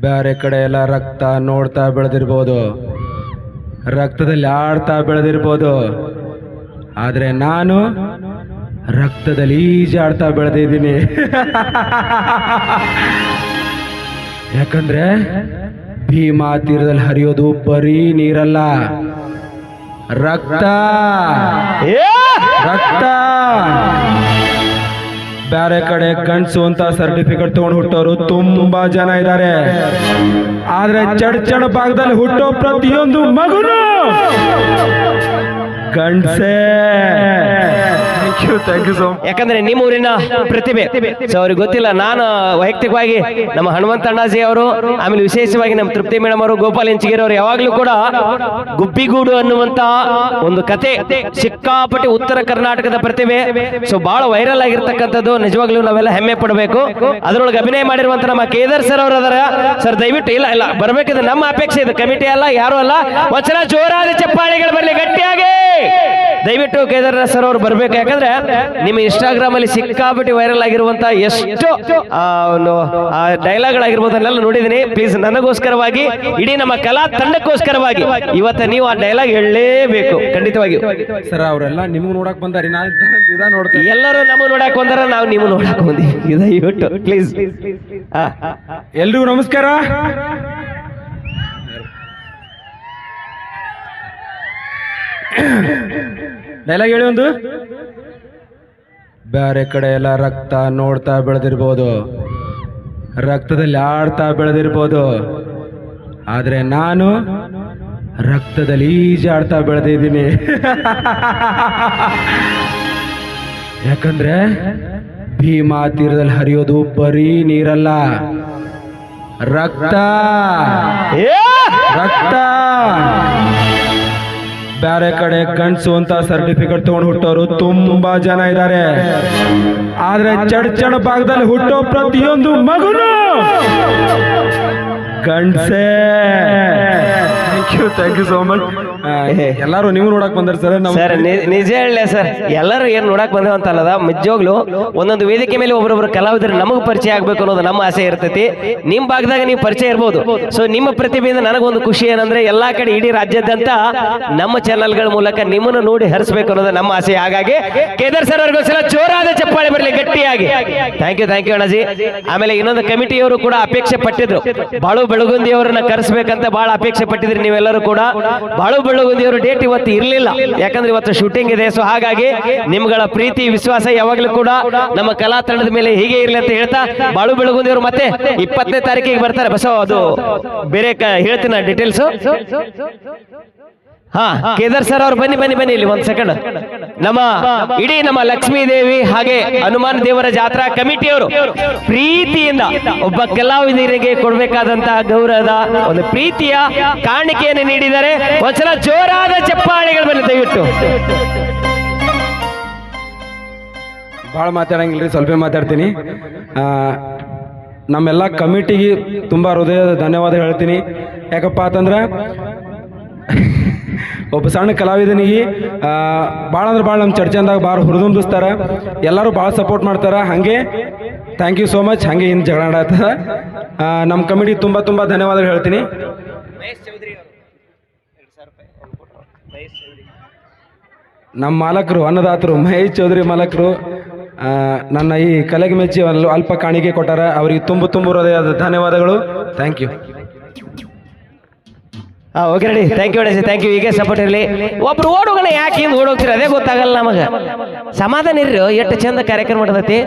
ಬೇರೆ ಕಡೆ ಎಲ್ಲ ರಕ್ತ ನೋಡ್ತಾ ಬೆಳೆದಿರ್ಬೋದು. ರಕ್ತದಲ್ಲಿ ಆಡ್ತಾ ಬೆಳೆದಿರ್ಬೋದು. ಆದರೆ ನಾನು ರಕ್ತದಲ್ಲಿ ಈಜಾಡ್ತಾ ಬೆಳೆದಿದ್ದೀನಿ. ಯಾಕಂದ್ರೆ ಭೀಮಾ ತೀರದಲ್ಲಿ ಹರಿಯೋದು ಬರೀ ನೀರಲ್ಲ. ರಕ್ತ. ರಕ್ತ. ಬೇರೆ ಕಡೆ ಗಂಡ್ಸು ಅಂತ ಸರ್ಟಿಫಿಕೇಟ್ ತಗೊಂಡು ಹುಟ್ಟೋರು ತುಂಬಾ ಜನ ಇದ್ದಾರೆ ಆದ್ರೆ ಚಡ್ಚಣ ಭಾಗದಲ್ಲಿ ಹುಟ್ಟೋ ಪ್ರತಿಯೊಂದು ಮಗುನು ಗಂಡ್ಸೇ. ಯು ಸೋ ಯಾಕಂದ್ರೆ ನಿಮ್ಮ ಊರಿನ ಪ್ರತಿಭೆ. ಸೊ ಅವ್ರಿಗೆ ಗೊತ್ತಿಲ್ಲ, ನಾನು ವೈಯಕ್ತಿಕವಾಗಿ ನಮ್ಮ ಹನುಮಂತ ಅಣ್ಣಾಜಿ ಅವರು ಆಮೇಲೆ ವಿಶೇಷವಾಗಿ ನಮ್ಮ ತೃಪ್ತಿ ಮೇಡಮ್ ಅವರು, ಗೋಪಾಲ್ ಇಂಚಿಗಿರಿ ಅವರು ಯಾವಾಗ್ಲೂ ಕೂಡ ಗುಬ್ಬಿಗೂಡು ಅನ್ನುವಂತ ಒಂದು ಕತೆ, ಸಿಕ್ಕಾಪಟ್ಟೆ ಉತ್ತರ ಕರ್ನಾಟಕದ ಪ್ರತಿಭೆ. ಸೊ ಬಹಳ ವೈರಲ್ ಆಗಿರ್ತಕ್ಕಂಥದ್ದು, ನಿಜವಾಗ್ಲೂ ನಾವೆಲ್ಲ ಹೆಮ್ಮೆ ಪಡಬೇಕು. ಅದರೊಳಗೆ ಅಭಿನಯ ಮಾಡಿರುವಂತ ನಮ್ಮ ಕೇದಾರ್ ಸರ್ ಅವರು ಅದರ. ಸರ್ ದಯವಿಟ್ಟು, ಇಲ್ಲ ಇಲ್ಲ ಬರಬೇಕಿದ್ರೆ ನಮ್ಮ ಅಪೇಕ್ಷೆ ಇದು. ಕಮಿಟಿ ಅಲ್ಲ, ಯಾರು ಅಲ್ಲ. ವಚನ ಜೋರಾದ ಚಪ್ಪಾಳಿಗಳು ಬರಲಿ, ಗಟ್ಟಿಯಾಗಿ. ದಯವಿಟ್ಟು ಕೇದಾರನಾಥ್ ಸರ್ ಅವರು ಬರ್ಬೇಕು. ಯಾಕಂದ್ರೆ ನಿಮ್ಮ ಇನ್ಸ್ಟಾಗ್ರಾಮ್ ಅಲ್ಲಿ ಸಿಕ್ಕಾಪಟ್ಟಿ ವೈರಲ್ ಆಗಿರುವಂತ ಎಷ್ಟು ಆ, ಆಗಿರ್ಬೋದನ್ನೆಲ್ಲ ನೋಡಿದೀನಿ ಪ್ಲೀಸ್ ನನಗೋಸ್ಕರವಾಗಿ ಇಡೀ ನಮ್ಮ ಕಲಾ ತಂಡಕ್ಕೋಸ್ಕರವಾಗಿ ಇವತ್ತ ನೀವು ಆ ಡೈಲಾಗ್ ಹೇಳಲೇಬೇಕು. ಖಂಡಿತವಾಗಿ. ಸರ್ ಅವರೆಲ್ಲ ನಿಮ್ಗೆ ನೋಡಕ್ ಬಂದಾರಿ. ನೋಡ್ತೀನಿ. ಎಲ್ಲರೂ ನಮ್ಮ ನೋಡಕ್ ಬಂದಾರ ನಾವು ನೀವು ನೋಡಕ್ ಬಂದೀವಿ. ದಯವಿಟ್ಟು ಪ್ಲೀಸ್ ಎಲ್ರಿಗೂ ನಮಸ್ಕಾರ. ಡೈಲಾಗ್ ಹೇಳಿ ಒಂದು. ಬೇರೆ ಕಡೆ ಎಲ್ಲ ರಕ್ತ ನೋಡ್ತಾ ಬೆಳೆದಿರ್ಬೋದು. ರಕ್ತದಲ್ಲಿ ಆಡ್ತಾ ಬೆಳೆದಿರ್ಬೋದು. ಆದರೆ ನಾನು ರಕ್ತದಲ್ಲಿ ಈಜಾಡ್ತಾ ಬೆಳೆದಿದ್ದೀನಿ. ಯಾಕಂದ್ರೆ ಭೀಮಾ ತೀರದಲ್ಲಿ ಹರಿಯೋದು ಬರೀ ನೀರಲ್ಲ. ರಕ್ತ. ರಕ್ತ. ಬೇರೆ ಕಡೆ ಗಂಡ್ಸು ಅಂತ ಸರ್ಟಿಫಿಕೇಟ್ ತಗೊಂಡು ಹುಟ್ಟೋರು ತುಂಬಾ ಜನ ಇದ್ದಾರೆ ಆದ್ರೆ ಚಡ್ಚಣ ಭಾಗದಲ್ಲಿ ಹುಟ್ಟೋ ಪ್ರತಿಯೊಂದು ಮಗುನು ಗಂಡ್ಸೇ. Thank you thank you so much ಎಲ್ಲರೂ ನೀವು ನೋಡಕ್ ಬಂದ್ರಿ ಸರ್ ಸರ್ ನಿಜ ಹೇಳಲೇ ಸರ್ ಎಲ್ಲರೂ ಏನ್ ನೋಡಕ್ ಬಂದೇವ ಅಂತ ಅಲ್ಲದ ನಿಜವಾಗ್ಲು ಒಂದೊಂದು ವೇದಿಕೆ ಮೇಲೆ ಒಬ್ಬರೊಬ್ರು ಕಲಾವಿದರು ನಮಗ್ ಪರಿಚಯ ಆಗ್ಬೇಕು ಅನ್ನೋದು ನಮ್ಮ ಆಸೆ ಇರ್ತೈತಿ. ನಿಮ್ ಭಾಗದಾಗ ನೀವು ಪರಿಚಯ ಇರ್ಬೋದು. ಸೊ ನಿಮ್ಮ ಪ್ರತಿಭೆಯಿಂದ ನನಗೊಂದು ಖುಷಿ ಏನಂದ್ರೆ ಎಲ್ಲಾ ಕಡೆ ಇಡೀ ರಾಜ್ಯಾದ್ಯಂತ ನಮ್ಮ ಚಾನಲ್ಗಳ ಮೂಲಕ ನಿಮ್ಮನ್ನು ನೋಡಿ ಹರಿಸ್ಬೇಕು ಅನ್ನೋದು ನಮ್ಮ ಆಸೆ. ಹಾಗಾಗಿ ಕೇದಾರ್ ಸರ್ ಅವ್ರಿಗೊಂದ್ಸಲ ಜೋರಾದ ಚಪ್ಪಾಳೆ ಬರಲಿ ಗಟ್ಟಿಯಾಗಿ. ಥ್ಯಾಂಕ್ ಯು ಥ್ಯಾಂಕ್ ಯು ಅಣ್ಣಜಿ. ಆಮೇಲೆ ಇನ್ನೊಂದು ಕಮಿಟಿಯವರು ಕೂಡ ಅಪೇಕ್ಷೆ ಪಟ್ಟಿದ್ರು. ಬಾಳು ಬೆಳಗುಂದಿ ಅವರನ್ನ ಕರೆಸ್ಬೇಕಂತ ಬಹಳ ಅಪೇಕ್ಷೆ ಪಟ್ಟಿದ್ರಿ ನೀವೆಲ್ಲರೂ ಕೂಡ. ಬಾಳು ಬೆಳಗುಂದಿ ಅವರು ಡೇಟ್ ಇವತ್ತು ಇರಲಿಲ್ಲ. ಯಾಕಂದ್ರೆ ಇವತ್ತು ಶೂಟಿಂಗ್ ಇದೆ ಸೊ ಹಾಗಾಗಿ ನಿಮ್ಗಳ ಪ್ರೀತಿ, ವಿಶ್ವಾಸ ಯಾವಾಗಲೂ ಕೂಡ ನಮ್ಮ ಕಲಾ ತಂಡದ ಮೇಲೆ ಹೀಗೆ ಇರಲಿ ಅಂತ ಹೇಳ್ತಾ ಬಾಳು ಬೆಳಗುಂದಿ ಅವರು ಮತ್ತೆ ಇಪ್ಪತ್ತನೇ ತಾರೀಕಿಗೆ ಬರ್ತಾರೆ. ಬಸವ, ಅದು ಬೇರೆ ಹೇಳ್ತೀನಿ ಡೀಟೇಲ್ಸ್ ಹಾ, ಕೇದಾರ್ ಸರ್ ಅವ್ರು ಬನ್ನಿ ಬನ್ನಿ ಬನ್ನಿ ಇಲ್ಲಿ ಒಂದ್ ಸೆಕೆಂಡ್ ನಮ್ಮ ಇಡೀ ನಮ್ಮ ಲಕ್ಷ್ಮೀ ದೇವಿ ಹಾಗೆ ಹನುಮಾನ್ ದೇವರ ಜಾತ್ರಾ ಕಮಿಟಿಯವರು ಪ್ರೀತಿಯಿಂದ ಒಬ್ಬ ಕಲಾವಿದರಿಗೆ ಕೊಡಬೇಕಾದಂತಹ ಗೌರವದ ಒಂದು ಪ್ರೀತಿಯ ಕಾಣಿಕೆಯನ್ನು ನೀಡಿದರೆ ವಚನ ಜೋರಾದ ಚಪ್ಪಾಳೆಗಳು ಮೇಲೆ ದಯವಿಟ್ಟು. ಭಾಳ ಮಾತಾಡಂಗಿಲ್ಲ ರೀ ಸ್ವಲ್ಪ ಮಾತಾಡ್ತೀನಿ. ನಮ್ಮೆಲ್ಲ ಕಮಿಟಿಗೆ ತುಂಬ ಹೃದಯದ ಧನ್ಯವಾದ ಹೇಳ್ತೀನಿ. ಯಾಕಪ್ಪ ಅಂತಂದ್ರೆ ಒಬ್ಬ ಸಣ್ಣ ಕಲಾವಿದನಿಗೆ ಭಾಳ ಅಂದ್ರೆ ಭಾಳ ನಮ್ಮ ಚರ್ಚೆಂದಾಗ ಭಾಳ ಹುರಿದುಂಬಿಸ್ತಾರೆ ಎಲ್ಲರೂ ಭಾಳ ಸಪೋರ್ಟ್ ಮಾಡ್ತಾರೆ. ಹಾಗೆ ಥ್ಯಾಂಕ್ ಯು ಸೋ ಮಚ್ ಹಾಗೆ ಇನ್ನು ಜಗಳ ಆಡತ್ತದ ನಮ್ಮ ಕಮಿಟಿ ತುಂಬ ತುಂಬ ಧನ್ಯವಾದಗಳು ಹೇಳ್ತೀನಿ. ನಮ್ಮ ಮಾಲಕರು ಅನ್ನದಾತರು ಮಹೇಶ್ ಚೌಧರಿ ಮಾಲಕರು ನನ್ನ ಈ ಕಲೆಗೆ ಮೆಚ್ಚಿ ಅಲ್ಲೂ ಅಲ್ಪ ಕಾಣಿಕೆ ಕೊಟ್ಟಾರ. ಅವರಿಗೆ ತುಂಬು ತುಂಬ ಹೃದಯದ ಧನ್ಯವಾದಗಳು. ಥ್ಯಾಂಕ್ ಯು ಹಾ okay ready thank you thank you ಹೀಗೆ ಸಪೋರ್ಟ್ ಇರಲಿ. ಒಬ್ರು ಓಡೋಗಣ ಯಾಕೆ ಹಿಂದೆ ಓಡೋಗ್ತೀರ ಅದೇ ಗೊತ್ತಾಗಲ್ಲ ನಮಗೆ. ಸಮಾಧಾನ ಇರ್ರಿ. ಎಷ್ಟು ಚಂದ ಕಾರ್ಯಕ್ರಮ ಮಾಡತೈತಿ